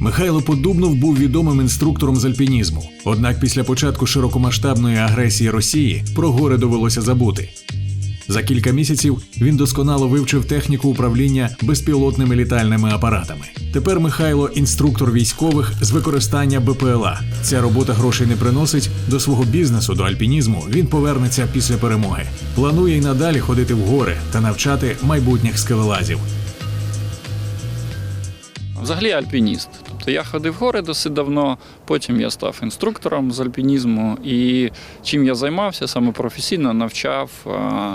Михайло Подубнов був відомим інструктором з альпінізму. Однак після початку широкомасштабної агресії Росії про гори довелося забути. За кілька місяців він досконало вивчив техніку управління безпілотними літальними апаратами. Тепер Михайло інструктор військових з використання БПЛА. Ця робота грошей не приносить до свого бізнесу, до альпінізму. Він повернеться після перемоги. Планує й надалі ходити в гори та навчати майбутніх скелелазів. Взагалі альпініст. Тобто я ходив в гори досить давно, потім я став інструктором з альпінізму. І чим я займався саме професійно, навчав е,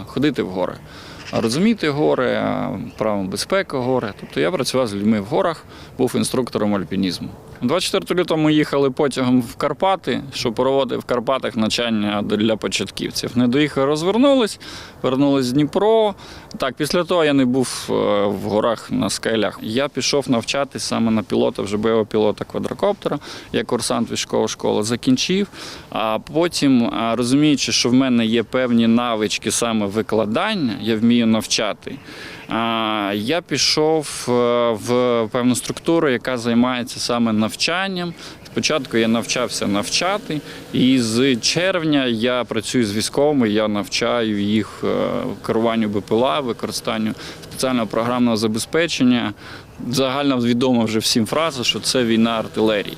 ходити в гори. Розуміти гори, е, безпеки гори. Тобто я працював з людьми в горах, був інструктором альпінізму. 24 лютого ми їхали потягом в Карпати, що проводив в Карпатах навчання для початківців. Не доїхали, розвернулись, вернулись в Дніпро. Так, після того я не був е, в горах на скелях. Я пішов навчатись саме на пілота, вже бойового пілота квадрокоптера. Я курсант військової школи закінчив. А потім, розуміючи, що в мене є певні навички саме викладання, я вмію навчати. Я пішов е, в певну структуру, яка займається саме навчанням. Спочатку я навчався навчати, і з червня я працюю з військовими, я навчаю їх е, керуванню БПЛА, використанню спеціального програмного забезпечення. Загально відома вже всім фраза, що це війна артилерії.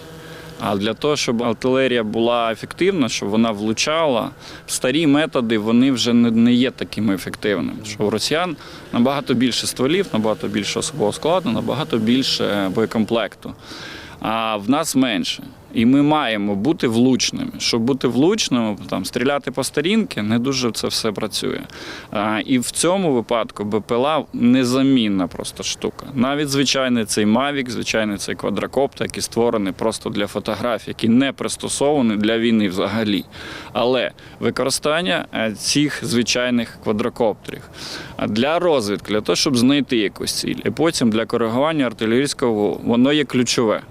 А для того, щоб артилерія була ефективна, щоб вона влучала, старі методи вони вже не, є такими ефективними. Що у росіян набагато більше стволів, набагато більше особового складу, набагато більше боєкомплекту. А в нас менше. І ми маємо бути влучними. Щоб бути влучними, там стріляти по старінки, не дуже це все працює. А, і в цьому випадку БПЛА незамінна просто штука. Навіть звичайний цей Mavic, звичайний цей квадрокоптер, який створений просто для фотографій, який не пристосований для війни взагалі. Але використання е, цих звичайних квадрокоптерів для розвідки, для того, щоб знайти якусь ціль, і потім для коригування артилерійського, воно є ключове.